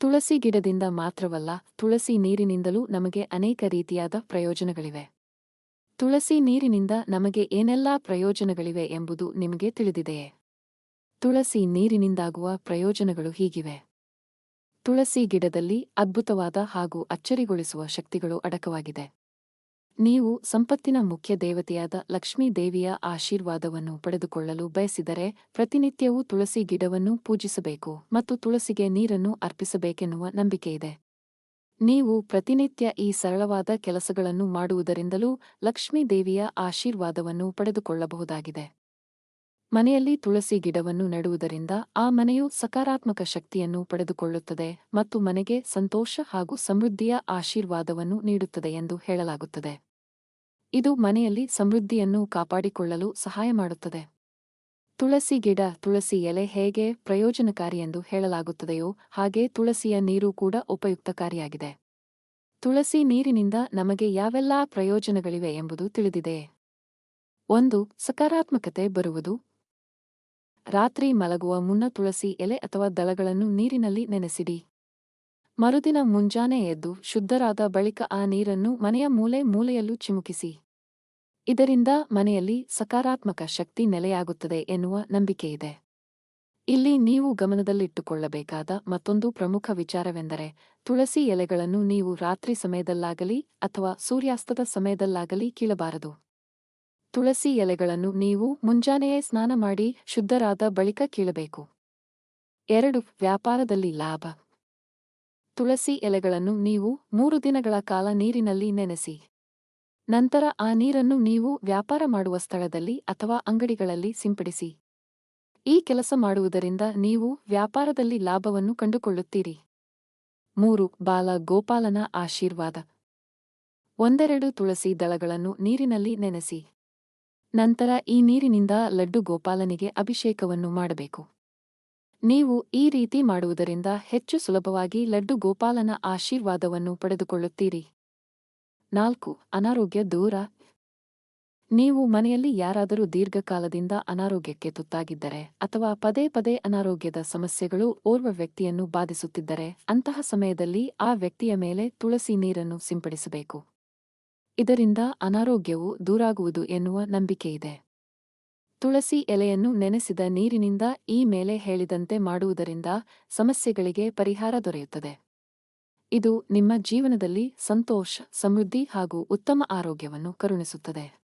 ತುಳಸಿ ಗಿಡದಿಂದ ಮಾತ್ರವಲ್ಲ ತುಳಸಿ ನೀರಿನಿಂದಲೂ ನಮಗೆ ಅನೇಕ ರೀತಿಯಾದ ಪ್ರಯೋಜನಗಳಿವೆ. ತುಳಸಿ ನೀರಿನಿಂದ ನಮಗೆ ಏನೆಲ್ಲಾ ಪ್ರಯೋಜನಗಳಿವೆ ಎಂಬುದು ನಿಮಗೆ ತಿಳಿದಿದೆಯೇ? ತುಳಸಿ ನೀರಿನಿಂದಾಗುವ ಪ್ರಯೋಜನಗಳು ಹೀಗಿವೆ. ತುಳಸಿ ಗಿಡದಲ್ಲಿ ಅದ್ಭುತವಾದ ಹಾಗೂ ಅಚ್ಚರಿಗೊಳಿಸುವ ಶಕ್ತಿಗಳು ಅಡಕವಾಗಿದೆ. ನೀವು ಸಂಪತ್ತಿನ ಮುಖ್ಯ ದೇವತೆಯಾದ ಲಕ್ಷ್ಮೀ ದೇವಿಯ ಆಶೀರ್ವಾದವನ್ನು ಪಡೆದುಕೊಳ್ಳಲು ಬಯಸಿದರೆ ಪ್ರತಿನಿತ್ಯವೂ ತುಳಸಿ ಗಿಡವನ್ನು ಪೂಜಿಸಬೇಕು ಮತ್ತು ತುಳಸಿಗೆ ನೀರನ್ನು ಅರ್ಪಿಸಬೇಕೆನ್ನುವ ನಂಬಿಕೆಯಿದೆ. ನೀವು ಪ್ರತಿನಿತ್ಯ ಈ ಸರಳವಾದ ಕೆಲಸಗಳನ್ನು ಮಾಡುವುದರಿಂದಲೂ ಲಕ್ಷ್ಮೀ ದೇವಿಯ ಆಶೀರ್ವಾದವನ್ನು ಪಡೆದುಕೊಳ್ಳಬಹುದಾಗಿದೆ. ಮನೆಯಲ್ಲಿ ತುಳಸಿ ಗಿಡವನ್ನು ನೆಡುವುದರಿಂದ ಆ ಮನೆಯು ಸಕಾರಾತ್ಮಕ ಶಕ್ತಿಯನ್ನು ಪಡೆದುಕೊಳ್ಳುತ್ತದೆ ಮತ್ತು ಮನೆಗೆ ಸಂತೋಷ ಹಾಗೂ ಸಮೃದ್ಧಿಯ ಆಶೀರ್ವಾದವನ್ನು ನೀಡುತ್ತದೆ ಎಂದು ಹೇಳಲಾಗುತ್ತದೆ. ಇದು ಮನೆಯಲ್ಲಿ ಸಮೃದ್ಧಿಯನ್ನು ಕಾಪಾಡಿಕೊಳ್ಳಲು ಸಹಾಯ ಮಾಡುತ್ತದೆ. ತುಳಸಿ ಗಿಡ, ತುಳಸಿ ಎಲೆ ಹೇಗೆ ಪ್ರಯೋಜನಕಾರಿ ಎಂದು ಹೇಳಲಾಗುತ್ತದೆಯೋ ಹಾಗೆ ತುಳಸಿಯ ನೀರು ಕೂಡ ಉಪಯುಕ್ತಕಾರಿಯಾಗಿದೆ. ತುಳಸಿ ನೀರಿನಿಂದ ನಮಗೆ ಯಾವೆಲ್ಲಾ ಪ್ರಯೋಜನಗಳಿವೆ ಎಂಬುದು ತಿಳಿದಿದೆ. ಒಂದು, ಸಕಾರಾತ್ಮಕತೆ ಬರುವುದು. ರಾತ್ರಿ ಮಲಗುವ ಮುನ್ನ ತುಳಸಿ ಎಲೆ ಅಥವಾ ದಳಗಳನ್ನು ನೀರಿನಲ್ಲಿ ನೆನೆಸಿಡಿ. ಮರುದಿನ ಮುಂಜಾನೆ ಎದ್ದು ಶುದ್ಧರಾದ ಬಳಿಕ ಆ ನೀರನ್ನು ಮನೆಯ ಮೂಲೆ ಮೂಲೆಯಲ್ಲೂ ಚಿಮುಕಿಸಿ. ಇದರಿಂದ ಮನೆಯಲ್ಲಿ ಸಕಾರಾತ್ಮಕ ಶಕ್ತಿ ನೆಲೆಯಾಗುತ್ತದೆ ಎನ್ನುವ ನಂಬಿಕೆಯಿದೆ. ಇಲ್ಲಿ ನೀವು ಗಮನದಲ್ಲಿಟ್ಟುಕೊಳ್ಳಬೇಕಾದ ಮತ್ತೊಂದು ಪ್ರಮುಖ ವಿಚಾರವೆಂದರೆ, ತುಳಸಿ ಎಲೆಗಳನ್ನು ನೀವು ರಾತ್ರಿ ಸಮಯದಲ್ಲಾಗಲಿ ಅಥವಾ ಸೂರ್ಯಾಸ್ತದ ಸಮಯದಲ್ಲಾಗಲಿ ಕೀಳಬಾರದು. ತುಳಸಿ ಎಲೆಗಳನ್ನು ನೀವು ಮುಂಜಾನೆಯೇ ಸ್ನಾನ ಮಾಡಿ ಶುದ್ಧರಾದ ಬಳಿಕ ಕೀಳಬೇಕು. ಎರಡು, ವ್ಯಾಪಾರದಲ್ಲಿ ಲಾಭ. ತುಳಸಿ ಎಲೆಗಳನ್ನು ನೀವು ಮೂರು ದಿನಗಳ ಕಾಲ ನೀರಿನಲ್ಲಿ ನೆನೆಸಿ. ನಂತರ ಆ ನೀರನ್ನು ನೀವು ವ್ಯಾಪಾರ ಮಾಡುವ ಸ್ಥಳದಲ್ಲಿ ಅಥವಾ ಅಂಗಡಿಗಳಲ್ಲಿ ಸಿಂಪಡಿಸಿ. ಈ ಕೆಲಸ ಮಾಡುವುದರಿಂದ ನೀವು ವ್ಯಾಪಾರದಲ್ಲಿ ಲಾಭವನ್ನು ಕಂಡುಕೊಳ್ಳುತ್ತೀರಿ. ಮೂರು, ಬಾಲ ಗೋಪಾಲನ ಆಶೀರ್ವಾದ. ಒಂದೆರಡು ತುಳಸಿ ದಳಗಳನ್ನು ನೀರಿನಲ್ಲಿ ನೆನೆಸಿ. ನಂತರ ಈ ನೀರಿನಿಂದ ಲಡ್ಡು ಗೋಪಾಲನಿಗೆ ಅಭಿಷೇಕವನ್ನು ಮಾಡಬೇಕು. ನೀವು ಈ ರೀತಿ ಮಾಡುವುದರಿಂದ ಹೆಚ್ಚು ಸುಲಭವಾಗಿ ಲಡ್ಡು ಗೋಪಾಲನ ಆಶೀರ್ವಾದವನ್ನು ಪಡೆದುಕೊಳ್ಳುತ್ತೀರಿ. ನಾಲ್ಕು, ಅನಾರೋಗ್ಯ ದೂರ. ನೀವು ಮನೆಯಲ್ಲಿ ಯಾರಾದರೂ ದೀರ್ಘಕಾಲದಿಂದ ಅನಾರೋಗ್ಯಕ್ಕೆ ತುತ್ತಾಗಿದ್ದರೆ ಅಥವಾ ಪದೇ ಪದೇ ಅನಾರೋಗ್ಯದ ಸಮಸ್ಯೆಗಳು ಓರ್ವ ವ್ಯಕ್ತಿಯನ್ನು ಬಾಧಿಸುತ್ತಿದ್ದರೆ ಅಂತಹ ಸಮಯದಲ್ಲಿ ಆ ವ್ಯಕ್ತಿಯ ಮೇಲೆ ತುಳಸಿ ನೀರನ್ನು ಸಿಂಪಡಿಸಬೇಕು. ಇದರಿಂದ ಅನಾರೋಗ್ಯವು ದೂರಾಗುವುದು ಎನ್ನುವ ನಂಬಿಕೆಯಿದೆ. ತುಳಸಿ ಎಲೆಯನ್ನು ನೆನೆಸಿದ ನೀರಿನಿಂದ ಈ ಮೇಲೆ ಹೇಳಿದಂತೆ ಮಾಡುವುದರಿಂದ ಸಮಸ್ಯೆಗಳಿಗೆ ಪರಿಹಾರ ದೊರೆಯುತ್ತದೆ. ಇದು ನಿಮ್ಮ ಜೀವನದಲ್ಲಿ ಸಂತೋಷ, ಸಮೃದ್ಧಿ ಹಾಗೂ ಉತ್ತಮ ಆರೋಗ್ಯವನ್ನು ಕರುಣಿಸುತ್ತದೆ.